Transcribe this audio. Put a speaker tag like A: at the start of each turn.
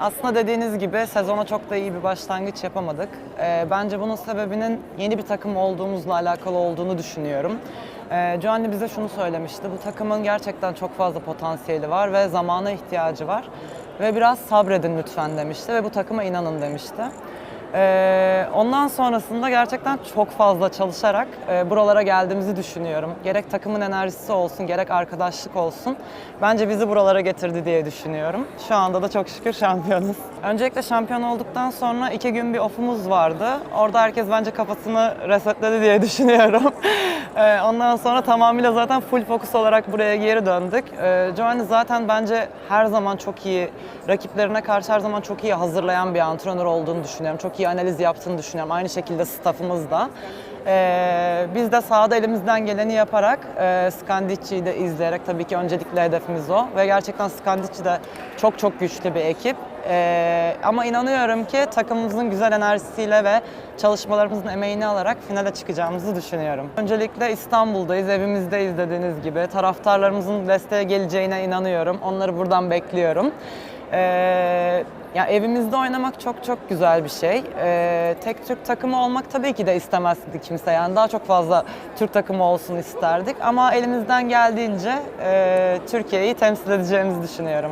A: Aslında dediğiniz gibi sezona çok da iyi bir başlangıç yapamadık. Ee, bence bunun sebebinin yeni bir takım olduğumuzla alakalı olduğunu düşünüyorum. Ee, Giovanni bize şunu söylemişti. Bu takımın gerçekten çok fazla potansiyeli var ve zamana ihtiyacı var. Ve biraz sabredin lütfen demişti ve bu takıma inanın demişti. Ee, ondan sonrasında gerçekten çok fazla çalışarak e, buralara geldiğimizi düşünüyorum. Gerek takımın enerjisi olsun, gerek arkadaşlık olsun. Bence bizi buralara getirdi diye düşünüyorum. Şu anda da çok şükür şampiyonuz. Öncelikle şampiyon olduktan sonra iki gün bir off'umuz vardı. Orada herkes bence kafasını resetledi diye düşünüyorum. Ee, Ondan sonra tamamıyla zaten full fokus olarak buraya geri döndük. Ee, Giovanni zaten bence her zaman çok iyi, rakiplerine karşı her zaman çok iyi hazırlayan bir antrenör olduğunu düşünüyorum. Çok iyi analiz yaptığını düşünüyorum. Aynı şekilde staffımız da. Ee, biz de sahada elimizden geleni yaparak e, Skandicci'yi de izleyerek tabii ki öncelikle hedefimiz o. Ve gerçekten Skandicci de çok çok güçlü bir ekip. Ee, ama inanıyorum ki takımımızın güzel enerjisiyle ve çalışmalarımızın emeğini alarak finale çıkacağımızı düşünüyorum. Öncelikle İstanbul'dayız, evimizdeyiz dediğiniz gibi. Taraftarlarımızın desteğe geleceğine inanıyorum. Onları buradan bekliyorum. Ee, ya evimizde oynamak çok çok güzel bir şey. Ee, tek Türk takımı olmak tabii ki de istemezdi kimse. Yani daha çok fazla Türk takımı olsun isterdik. Ama elimizden geldiğince e, Türkiye'yi temsil edeceğimizi düşünüyorum.